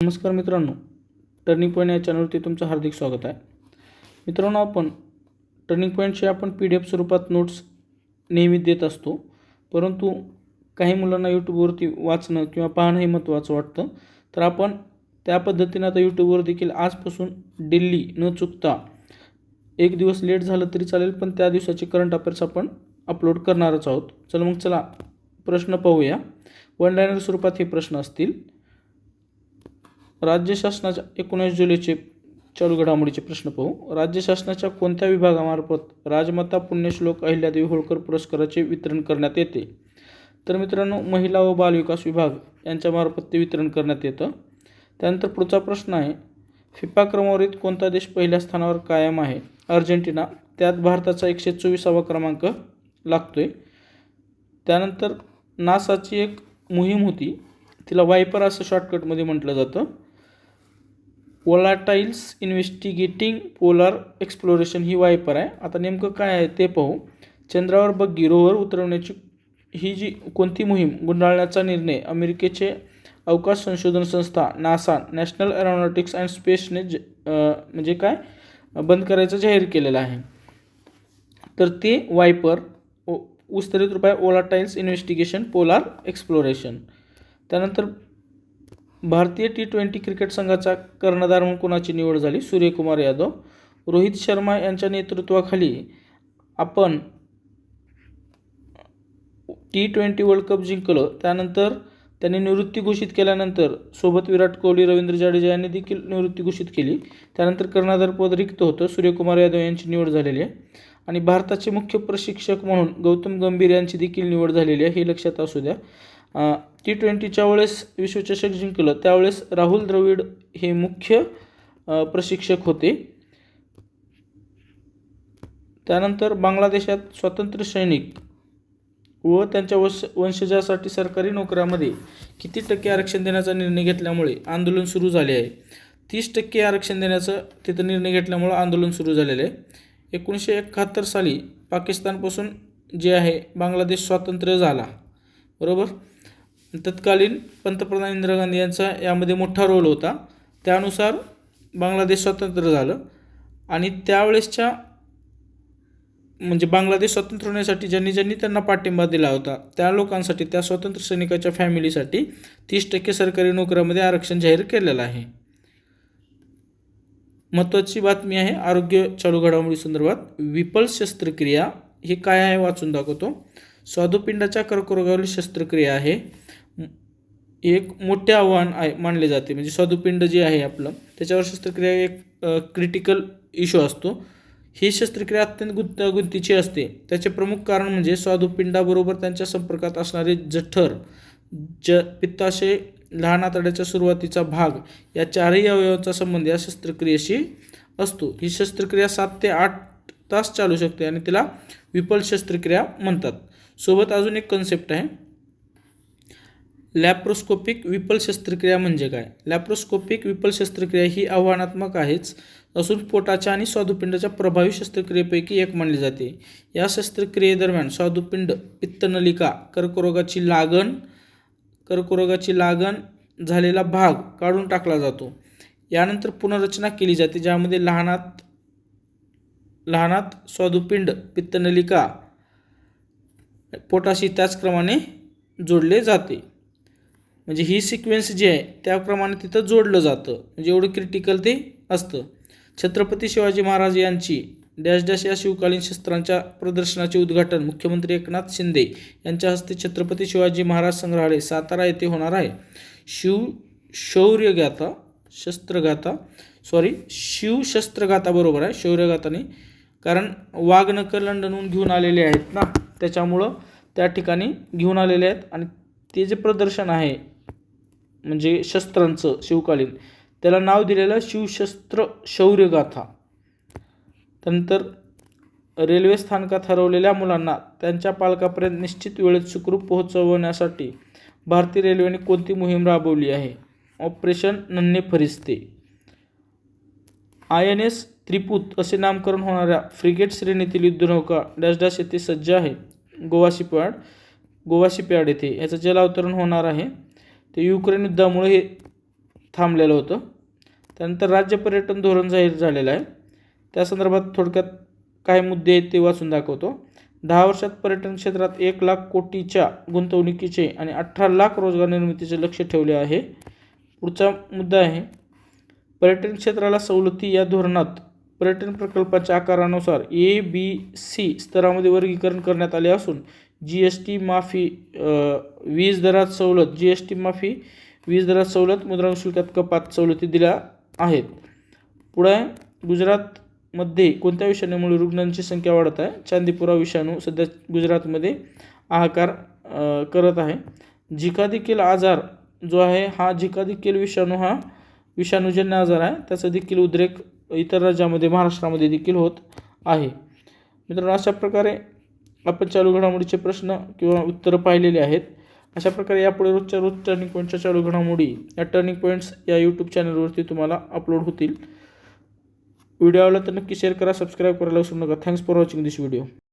नमस्कार मित्रांनो turning point या चॅनलवरती तुमचं हार्दिक स्वागत आहे. मित्रांनो आपण टर्निंग पॉईंटचे आपण पी डी एफ स्वरूपात नोट्स नेहमी देत असतो परंतु काही मुलांना यूट्यूबवरती वाचणं किंवा पाहणं हे महत्त्वाचं वाटतं. तर आपण त्या पद्धतीनं आता यूट्यूबवर देखील आजपासून डेली न चुकता एक दिवस लेट झालं तरी चालेल पण त्या दिवसाचे करंट अफेअर्स आपण अपलोड करणारच आहोत. चला मग चला प्रश्न पाहूया. वन लायनर स्वरूपात हे प्रश्न असतील. राज्य शासनाच्या एकोणीस जुलैचे चालू घडामोडीचे प्रश्न पाहू. राज्य शासनाच्या कोणत्या विभागामार्फत राजमाता पुण्यश्लोक अहिल्यादेवी होळकर पुरस्काराचे वितरण करण्यात येते? तर मित्रांनो महिला व बालविकास विभाग यांच्यामार्फत ते वितरण करण्यात येतं. त्यानंतर पुढचा प्रश्न आहे फिफा क्रमवारीत कोणता देश पहिल्या स्थानावर कायम आहे? अर्जेंटिना. त्यात भारताचा एकशे चोवीसावा क्रमांक लागतो आहे त्यानंतर नासाची एक मोहीम होती. तिला वायपर असं शॉर्टकटमध्ये म्हटलं जातं. वोलाटाईल्स इन्व्हेस्टिगेटिंग पोलार एक्सप्लोरेशन ही वायपर आहे. आता नेमकं काय आहे ते पाहू. चंद्रावर बग्गी रोवर उतरवण्याची ही जी कोणती मोहीम गुंडाळण्याचा निर्णय अमेरिकेचे अवकाश संशोधन संस्था नासा नॅशनल एरोनॉटिक्स अँड स्पेसने ज म्हणजे काय बंद करायचं जाहीर केलेलं आहे. तर ते वायपर ओ विस्तारित रूप आहे ओलाटाईल्स इन्व्हेस्टिगेशन पोलार एक्सप्लोरेशन त्यानंतर भारतीय टी ट्वेंटी क्रिकेट संघाचा कर्णधार म्हणून कोणाची निवड झाली? सूर्यकुमार यादव. रोहित शर्मा यांच्या नेतृत्वाखाली आपण टी ट्वेंटी वर्ल्ड कप जिंकलं. त्यानंतर त्यांनी निवृत्ती घोषित केल्यानंतर सोबत विराट कोहली रवींद्र जाडेजा यांनी देखील निवृत्ती घोषित केली. त्यानंतर कर्णधारपद रिक्त होतं. सूर्यकुमार यादव यांची निवड झालेली आहे. आणि भारताचे मुख्य प्रशिक्षक म्हणून गौतम गंभीर यांची देखील निवड झालेली आहे. हे लक्षात असू द्या. टी ट्वेंटीच्या वेळेस विश्वचषक जिंकलं त्यावेळेस राहुल द्रविड हे मुख्य प्रशिक्षक होते. त्यानंतर बांगलादेशात स्वातंत्र्य सैनिक व त्यांच्या वश वंशजासाठी सरकारी नोकऱ्यामध्ये किती टक्के आरक्षण देण्याचा निर्णय घेतल्यामुळे आंदोलन सुरू झाले आहे. तीस टक्के आरक्षण देण्याचं तिथं निर्णय घेतल्यामुळं आंदोलन सुरू झालेलं आहे. एकोणीसशे एकाहत्तर साली पाकिस्तानपासून जे आहे बांगलादेश स्वातंत्र्य झाला. बरोबर? तत्कालीन पंतप्रधान इंदिरा गांधी यांचा यामध्ये मोठा रोल होता. त्यानुसार बांगलादेश स्वतंत्र झालं. आणि त्यावेळेसच्या म्हणजे बांगलादेश स्वतंत्र होण्यासाठी ज्यांनी ज्यांनी त्यांना पाठिंबा दिला होता त्या लोकांसाठी त्या स्वतंत्र सैनिकाच्या फॅमिलीसाठी तीस टक्के सरकारी नोकऱ्यामध्ये आरक्षण जाहीर केलेलं आहे. महत्त्वाची बातमी आहे आरोग्य चालू घडामोडी संदर्भात. विपल शस्त्रक्रिया हे काय आहे वाचून दाखवतो. स्वादुपिंडाच्या कर्करोगावरील शस्त्रक्रिया आहे. एक मोठे आव्हान आहे मानले जाते. म्हणजे स्वादुपिंड जे आहे आपलं त्याच्यावर शस्त्रक्रिया एक क्रिटिकल इश्यू असतो. ही शस्त्रक्रिया अत्यंत गुंतागुंतीची असते. त्याचे प्रमुख कारण म्हणजे स्वादुपिंडाबरोबर त्यांच्या संपर्कात असणारे जठर ज पित्ताशय लहान आतड्याच्या सुरुवातीचा भाग या चारही अवयवांचा संबंध या शस्त्रक्रियेशी असतो. ही शस्त्रक्रिया सात ते आठ तास चालू शकते आणि तिला विपल शस्त्रक्रिया म्हणतात. सोबत अजून एक कन्सेप्ट आहे. लॅप्रोस्कोपिक विपल शस्त्रक्रिया म्हणजे काय? लॅप्रोस्कोपिक विपल शस्त्रक्रिया ही आव्हानात्मक आहेच असून पोटाच्या आणि स्वादुपिंडाच्या प्रभावी शस्त्रक्रियेपैकी एक मानली जाते. या शस्त्रक्रियेदरम्यान स्वादुपिंड पित्तनलिका कर्करोगाची लागण कर्करोगाची लागण झालेला भाग काढून टाकला जातो. यानंतर पुनर्रचना केली जाते ज्यामध्ये लहानात लहानात स्वादुपिंड पित्तनलिका पोटाशी त्याचप्रमाणे जोडले जाते. म्हणजे ही सिक्वेन्स जी आहे त्याप्रमाणे तिथं जोडलं जातं. म्हणजे एवढं क्रिटिकल ते असतं. छत्रपती शिवाजी महाराज यांची डॅश डॅश या शिवकालीन शस्त्रांच्या प्रदर्शनाचे उद्घाटन मुख्यमंत्री एकनाथ शिंदे यांच्या हस्ते छत्रपती शिवाजी महाराज संग्रहालय सातारा येथे होणार आहे. शिव शौर्यगाथा शस्त्रगाथा सॉरी शिवशस्त्रगाथा बरोबर आहे शौर्यगाथाने कारण वाघनकर लंडनहून घेऊन आलेले आहेत ना त्याच्यामुळं त्या ठिकाणी घेऊन आलेले आहेत. आणि ते जे प्रदर्शन आहे म्हणजे शस्त्रांचं शिवकालीन. त्याला नाव दिलेलं शिवशस्त्र शौर्यगाथा. त्यानंतर रेल्वे स्थानकात हरवलेल्या मुलांना त्यांच्या पालकापर्यंत निश्चित वेळेत सुखरूप पोहोचवण्यासाठी भारतीय रेल्वेने कोणती मोहीम राबवली आहे? Operation Nanhe Farishte. I N S Triput असे नामकरण होणाऱ्या फ्रिगेट श्रेणीतील युद्धनौका डॅश डॅश येथे सज्ज आहे. गोवा शिपयार्ड गोवा शिपयार्ड येथे याचं जलावतरण होणार आहे. ते युक्रेन युद्धामुळे हे थांबलेलं होतं. त्यानंतर राज्य पर्यटन धोरण जाहीर झालेलं आहे. त्या संदर्भात थोडक्यात काही मुद्दे आहेत ते वाचून दाखवतो. दहा वर्षात पर्यटन क्षेत्रात एक लाख कोटीच्या गुंतवणुकीचे आणि अठरा लाख रोजगार निर्मितीचे लक्ष ठेवले आहे. पुढचा मुद्दा आहे पर्यटन क्षेत्राला सवलती या धोरणात पर्यटन प्रकल्पाच्या आकारानुसार ए बी सी स्तरामध्ये वर्गीकरण करण्यात आले असून जी एस टी माफी वीज दरात सवलत. जी एस टी माफी वीज दरात सवलत मुद्रांक शुल्कात कपात सवलती दिल्या आहेत. पुढे गुजरातमध्ये कोणत्या विषाणूमुळे रुग्णांची संख्या वाढत आहे? चांदीपुरा विषाणू सध्या गुजरातमध्ये हाहाकार करत आहे. झिका देखील आजार जो आहे हा झिका देखील विषाणू हा विषाणूजन्य आजार आहे. त्याचा देखील उद्रेक इतर राज्यामध्ये महाराष्ट्रामध्ये देखील होत आहे. मित्रांनो अशा प्रकारे आपण चालू घडामोडीचे प्रश्न किंवा उत्तरं पाहिलेले आहेत. अशा प्रकारे यापुढे रोजच्या रोज टर्निंग पॉईंटच्या चालू घडामोडी या टर्निंग पॉईंट्स या यूट्यूब चॅनलवरती तुम्हाला अपलोड होतील. व्हिडिओ आवडला तर नक्की शेअर करा सबस्क्राईब करायला विसरू नका. Thanks for watching this video